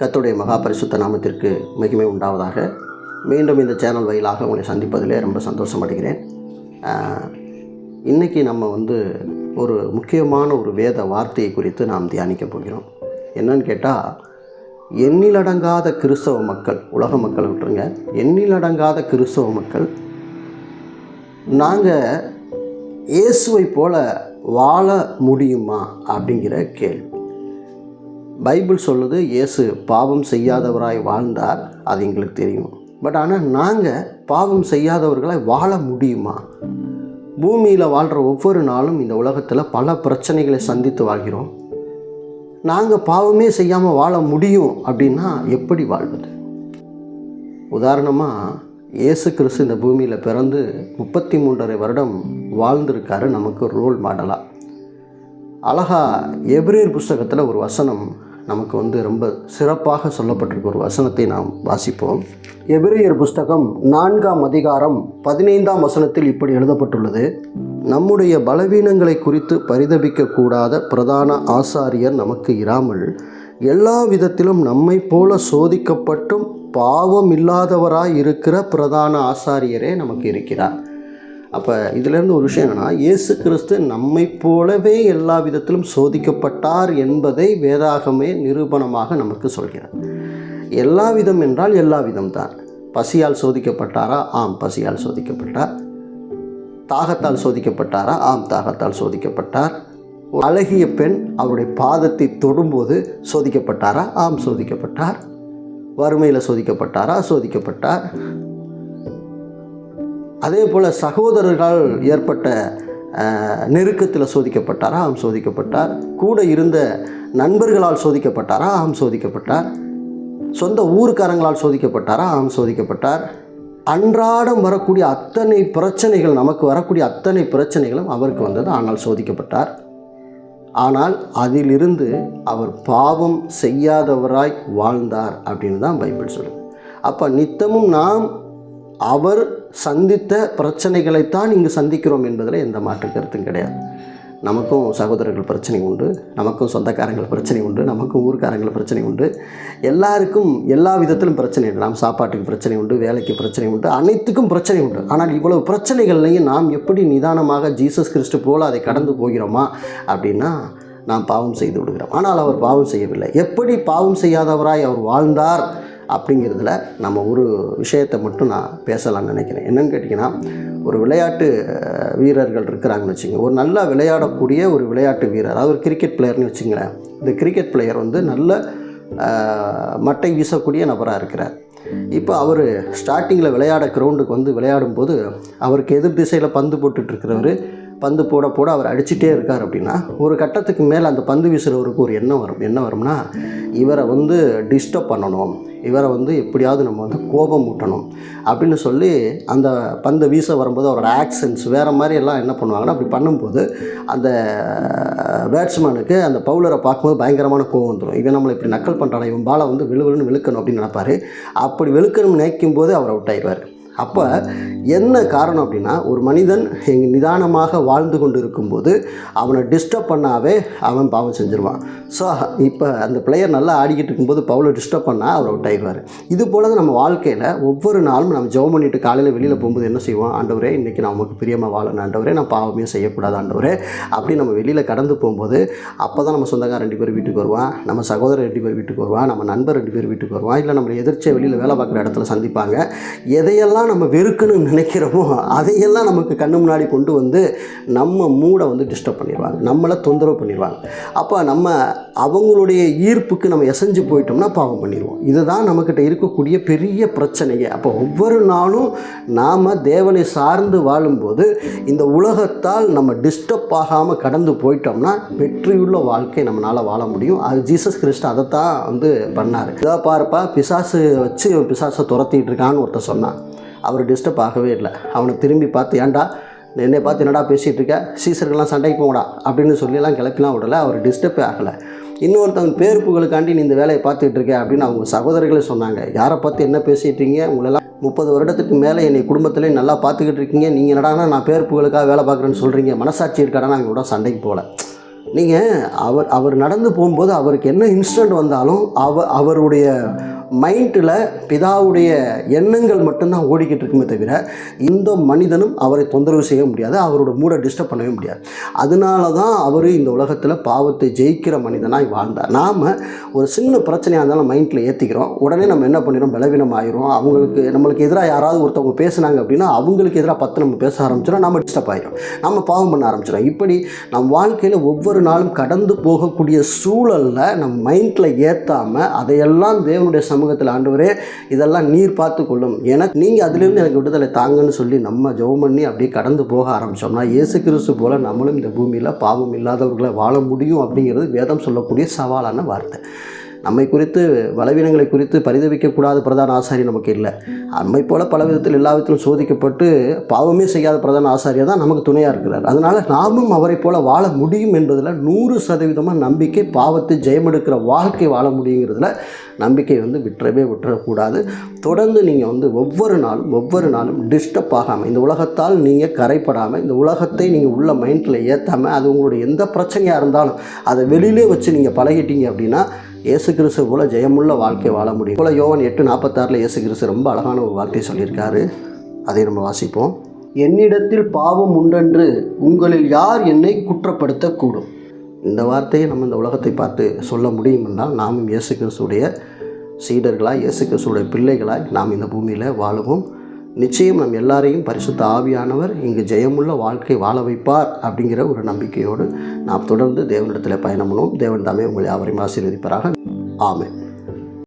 கத்துடைய மகா பரிசுத்த நாமத்திற்கு மிகுமை உண்டாவதாக. மீண்டும் இந்த சேனல் வழியிலாக உங்களை சந்திப்பதிலே ரொம்ப சந்தோஷம் அடைகிறேன் நம்ம வந்து ஒரு முக்கியமான ஒரு வேத வார்த்தையை குறித்து நாம் தியானிக்க போகிறோம். என்னன்னு கேட்டால் எண்ணிலடங்காத கிறிஸ்தவ மக்கள் உலக மக்கள் விட்டுருங்க. எண்ணிலடங்காத கிறிஸ்தவ மக்கள் நாங்கள் இயேசுவை போல வாழ முடியுமா அப்படிங்கிற கேள்வி. பைபிள் சொல்லுது இயேசு பாவம் செய்யாதவராய் வாழ்ந்தார். அது எங்களுக்கு தெரியும். பட் ஆனால் நாங்கள் பாவம் செய்யாதவர்களாய் வாழ முடியுமா? பூமியில் வாழ்கிற ஒவ்வொரு நாளும் இந்த உலகத்தில் பல பிரச்சனைகளை சந்தித்து வாழ்கிறோம். நாங்கள் பாவமே செய்யாமல் வாழ முடியும் அப்படின்னா எப்படி வாழ்வது? உதாரணமாக இயேசு கிறிஸ்து இந்த பூமியில் பிறந்து முப்பத்தி மூன்றரை வருடம் வாழ்ந்திருக்காரு நமக்கு ரோல் மாடலாக அழகா எபிரேர் புஸ்தகத்தில் ஒரு வசனம் நமக்கு வந்து ரொம்ப சிறப்பாக சொல்லப்பட்டிருக்க ஒரு வசனத்தை நாம் வாசிப்போம். எபிரேயர் புஸ்தகம் நான்காம் அதிகாரம் பதினைந்தாம் வசனத்தில் இப்படி எழுதப்பட்டுள்ளது. நம்முடைய பலவீனங்களை குறித்து பரிதபிக்கக்கூடாத பிரதான ஆசாரியர் நமக்கு இராமல் எல்லா விதத்திலும் நம்மை போல சோதிக்கப்பட்டும் பாவம் இல்லாதவராய் இருக்கிற பிரதான ஆசாரியரே நமக்கு இருக்கிறார். அப்போ இதிலேருந்து ஒரு விஷயம் என்னென்னா இயேசு கிறிஸ்து நம்மை போலவே எல்லா விதத்திலும் சோதிக்கப்பட்டார் என்பதை வேதாகமே நிரூபணமாக நமக்கு சொல்கிறார். எல்லா விதம் என்றால் எல்லா விதம் தான் பசியால் சோதிக்கப்பட்டாரா? ஆம் பசியால் சோதிக்கப்பட்டார். தாகத்தால் சோதிக்கப்பட்டாரா? ஆம் தாகத்தால் சோதிக்கப்பட்டார். அழகிய பெண் அவருடைய பாதத்தை தொடும்போது சோதிக்கப்பட்டாரா? ஆம் சோதிக்கப்பட்டார். வறுமையில் சோதிக்கப்பட்டாரா? சோதிக்கப்பட்டார். அதே போல் சகோதரர்கள் ஏற்பட்ட நெருக்கத்தில் சோதிக்கப்பட்டாரா ஆம் சோதிக்கப்பட்டார். கூட இருந்த நண்பர்களால் சோதிக்கப்பட்டாரா ஆம் சோதிக்கப்பட்டார். சொந்த ஊருக்காரங்களால் சோதிக்கப்பட்டாரா ஆம் சோதிக்கப்பட்டார். அன்றாடம் வரக்கூடிய அத்தனை பிரச்சனைகள் நமக்கு வரக்கூடிய அத்தனை பிரச்சனைகளும் அவருக்கு வந்தது ஆனால் சோதிக்கப்பட்டார். ஆனால் அதிலிருந்து அவர் பாவம் செய்யாதவராய் வாழ்ந்தார் அப்படின்னு தான் பைபிள் சொல்லுது. அப்போ நித்தமும் நாம் அவர் சந்தித்த பிரச்சனைகளைத்தான் இங்கு சந்திக்கிறோம் என்பதில் எந்த மாற்று கருத்தும் கிடையாது. நமக்கும் சகோதரர்கள் பிரச்சனை உண்டு நமக்கும் சொந்தக்காரங்கள் பிரச்சனை உண்டு நமக்கும் ஊர்க்காரங்கள் பிரச்சனை உண்டு. எல்லாருக்கும் எல்லா விதத்திலும் பிரச்சனை உண்டு. நாம் சாப்பாட்டுக்கு பிரச்சனை உண்டு வேலைக்கு பிரச்சனை உண்டு அனைத்துக்கும் பிரச்சனை உண்டு. ஆனால் இவ்வளவு பிரச்சனைகள்லையும் நாம் எப்படி நிதானமாக ஜீசஸ் கிறிஸ்து போல் அதை கடந்து போகிறோமா அப்படின்னா நாம் பாவம் செய்து விடுகிறோம். ஆனால் அவர் பாவம் செய்யவில்லை. எப்படி பாவம் செய்யாதவராய் அவர் வாழ்ந்தார் அப்படிங்கிறதுல நம்ம ஒரு விஷயத்தை மட்டும் நான் பேசலாம்னு நினைக்கிறேன். என்னென்னு கேட்டிங்கன்னா ஒரு விளையாட்டு வீரர்கள் இருக்கிறாங்கன்னு வச்சுங்க ஒரு நல்லா விளையாடக்கூடிய ஒரு விளையாட்டு வீரர் அதாவது ஒரு கிரிக்கெட் பிளேயர்னு வச்சுங்களேன் இந்த கிரிக்கெட் பிளேயர் வந்து நல்ல மட்டை வீசக்கூடிய நபராக இருக்கிறார். இப்போ அவர் ஸ்டார்டிங்கில் விளையாட கிரவுண்டுக்கு வந்து விளையாடும்போது அவருக்கு எதிர் திசையில் பந்து போட்டுட்ருக்கிறவர் பந்து போட போட அவர் அடிச்சிட்டே இருக்கார் அப்படின்னா ஒரு கட்டத்துக்கு மேலே அந்த பந்து வீசுகிறவருக்கு ஒரு எண்ணம் வரும். என்ன வரும்னா இவரை வந்து டிஸ்டர்ப் பண்ணணும். இவரை வந்து எப்படியாவது நம்ம வந்து கோபம் ஊட்டணும் அப்படின்னு சொல்லி அந்த பந்து வீச வரும்போது அவரோட ஆக்சன்ஸ் வேறு மாதிரி எல்லாம் என்ன பண்ணுவாங்கன்னா அப்படி பண்ணும்போது அந்த பேட்ஸ்மேனுக்கு அந்த பவுலரை பார்க்கும்போது பயங்கரமான கோவம் வந்துடும் இவன் நம்மளை இப்படி நக்கல் பண்ணுறான் இவன் பாலை வந்து விழுவிழுன்னு விழுக்கணும் அப்படின்னு நினைப்பாரு. அப்படி விழுக்கணும்னு நினைக்கும் போது அவர் அவுட் ஆயிடுவார். அப்போ என்ன காரணம் அப்படின்னா ஒரு மனிதன் எங்கள் நிதானமாக வாழ்ந்து கொண்டு இருக்கும்போது அவனை டிஸ்டர்ப் பண்ணாவே அவன் பாவம் செஞ்சிருவான். ஸோ இப்போ அந்த பிளேயர் நல்லா ஆடிக்கிட்டு இருக்கும்போது பவுலை டிஸ்டர்ப் பண்ணால் அவர் அவுட் ஆகிடுவார் இது போல் தான் நம்ம வாழ்க்கையில் ஒவ்வொரு நாளும் நம்ம ஜெபம் பண்ணிட்டு காலையில் வெளியில் போகும்போது என்ன செய்வோம்? ஆண்டவரே இன்றைக்கி நான் நமக்கு பிரியமாக வாழணும். ஆண்டவரே நான் பாவமே செய்யக்கூடாது. ஆண்டவரே அப்படி நம்ம வெளியில் கடந்து போகும்போது அப்போ தான் நம்ம சொந்தக்காரன் ரெண்டு பேர் வீட்டுக்கு வருவான். நம்ம சகோதரர் ரெண்டு பேர் வீட்டுக்கு வருவான். நம்ம நண்பர் ரெண்டு பேர் வீட்டுக்கு வருவான். இல்லை நம்மளை எதிர்ச்சியை வெளியில் வேலை பார்க்குற இடத்துல சந்திப்பாங்க. எதையெல்லாம் நம்ம வெறுக்கணும்னு நினைக்கிறோமோ அதையெல்லாம் நமக்கு கண்ணு முன்னாடி கொண்டு வந்து நம்ம மூடை வந்து டிஸ்டர்ப் பண்ணிடுவாங்க. நம்மளை தொந்தரவு பண்ணிடுவாங்க. அப்போ நம்ம அவங்களுடைய ஈர்ப்புக்கு நம்ம எசைஞ்சு போயிட்டோம்னா பாவம் பண்ணிடுவோம். இதுதான் நம்மக்கிட்ட இருக்கக்கூடிய பெரிய பிரச்சனையே. அப்போ ஒவ்வொரு நாளும் நாம் தேவனை சார்ந்து வாழும்போது இந்த உலகத்தால் நம்ம டிஸ்டர்ப் ஆகாமல் கடந்து போயிட்டோம்னா வெற்றியுள்ள வாழ்க்கை நம்மளால் வாழ முடியும். அது ஜீசஸ் கிறிஸ்து அதைத்தான் வந்து பண்ணார். இதாக பாருப்பா பிசாசு வச்சு பிசாசை துரத்திட்டு இருக்கான்னு ஒருத்தர் சொன்னான். அவர் டிஸ்டர்ப் ஆகவே இல்லை. அவனை திரும்பி பார்த்து ஏன்டா என்னை பார்த்து என்னடா பேசிகிட்டு இருக்க? சீசர்கள்லாம் சண்டைக்கு போங்கடா அப்படின்னு சொல்லிலாம் கிளப்பிலாம் விடலை. அவர் டிஸ்டர்பே ஆகலை. இன்னொருத்தவன் பேர் புகழுக்காண்டி நீ இந்த வேலையை பார்த்துட்டு இருக்க அப்படின்னு அவங்க சகோதரர்களே சொன்னாங்க. யாரை பார்த்து என்ன பேசிகிட்டு இருக்கீங்க? உங்களெல்லாம் முப்பது வருடத்துக்கு மேலே என்னை குடும்பத்திலே நல்லா பார்த்துக்கிட்டு இருக்கீங்க. நீங்கள் என்னடானா நான் பேர் புகழுக்காக வேலை பார்க்குறேன்னு சொல்கிறீங்க மனசாட்சி இருக்காடா நாங்கள் கூட சண்டைக்கு போகல நீங்கள் அவர் அவர் நடந்து போகும்போது அவருக்கு என்ன இன்ஸ்டன்ட் வந்தாலும் அவ அவருடைய மைண்டில் பிதாவுடைய எண்ணங்கள் மட்டும்தான் ஓடிக்கிட்டு இருக்குமே தவிர இந்த மனிதனும் அவரை தொந்தரவு செய்ய முடியாது அவரோட மூடை டிஸ்டர்ப் பண்ணவே முடியாது. அதனால தான் அவர் இந்த உலகத்தில் பாவத்தை ஜெயிக்கிற மனிதனாக வாழ்ந்தார். நாம் ஒரு சின்ன பிரச்சனையாக இருந்தாலும் மைண்டில் ஏற்றிக்கிறோம் உடனே நம்ம என்ன பண்ணிடும் பலவீனம் ஆயிரும் அவங்களுக்கு நம்மளுக்கு எதிராக யாராவது ஒருத்தவங்க பேசுனாங்க அப்படின்னா அவங்களுக்கு எதிராக பத்து நம்ம பேச ஆரம்பிச்சிடும் நம்ம டிஸ்டர்ப் ஆகிடும் நம்ம பாவம் பண்ண ஆரம்பிச்சிடும் இப்படி நம் வாழ்க்கையில் ஒவ்வொரு நாளும் கடந்து போகக்கூடிய சூழலில் நம் மைண்டில் ஏற்றாமல் அதையெல்லாம் தேவனுடைய சமூகத்தில் ஆண்டவரே இதெல்லாம் நீர் பார்த்து கொள்ளும். எனக்கு நீங்கள் அதுலேருந்து எனக்கு விடுதலை தாங்கன்னு சொல்லி நம்ம ஜெபம் பண்ணி அப்படியே கடந்து போக ஆரம்பித்தோம்னா இயேசு கிறிஸ்து போல் நம்மளும் இந்த பூமியில் பாவம் இல்லாதவர்களை வாழ முடியும் அப்படிங்கிறது வேதம் சொல்லக்கூடிய சவாலான வார்த்தை. நம்மை குறித்து பலவீனங்களை குறித்து பரிதவிக்கக்கூடாத பிரதான ஆசாரி நமக்கு இல்லை. நம்மை போல பல விதத்தில் எல்லா விதத்திலும் சோதிக்கப்பட்டு பாவமே செய்யாத பிரதான ஆசாரியர் தான் நமக்கு துணையாக இருக்கிறார். அதனால் நாமும் அவரை போல வாழ முடியும் என்பதில் நூறு சதவீதமாக நம்பிக்கை பாவத்தை ஜெயமெடுக்கிற வாழ்க்கை வாழ முடியுங்கிறதுல நம்பிக்கை வந்து விட்டுறவே விட்டுறக்கூடாது. தொடர்ந்து நீங்கள் வந்து ஒவ்வொரு நாளும் ஒவ்வொரு நாளும் டிஸ்டர்ப் ஆகாமல் இந்த உலகத்தால் நீங்கள் கரைப்படாமல் இந்த உலகத்தை நீங்கள் உள்ள மைண்டில் ஏற்றாமல் அது உங்களுடைய எந்த பிரச்சனையாக இருந்தாலும் அதை வெளியிலே வச்சு நீங்கள் பழகிட்டீங்க அப்படின்னா இயேசு கிறிஸ்து போல ஜெயமுள்ள வாழ்க்கை வாழ முடியும். போல யோவன் எட்டு நாற்பத்தாறில் இயேசு கிறிஸ்து ரொம்ப அழகான ஒரு வார்த்தை சொல்லியிருக்காரு. அதை நம்ம வாசிப்போம். என்னிடத்தில் பாவம் உண்டென்று உங்களில் யார் என்னை குற்றப்படுத்தக்கூடும்? இந்த வார்த்தையை நம்ம இந்த உலகத்தை பார்த்து சொல்ல முடியும் என்றால் நாமும் இயேசு கிறிஸ்துடைய சீடர்களாய் இயேசு கிறிஸ்துடைய பிள்ளைகளாய் நாம் இந்த பூமியில் வாழுவோம். நிச்சயம் நம் எல்லாரையும் பரிசுத்த ஆவியானவர் இங்கு ஜெயமுள்ள வாழ்க்கை வாழ வைப்பார் அப்படிங்கிற ஒரு நம்பிக்கையோடு நாம் தொடர்ந்து தேவனிடத்தில் பயணம் பண்ணுவோம். தேவன் தாமே உங்களை அவரையும் ஆசீர்வதிப்பாராக. ஆமை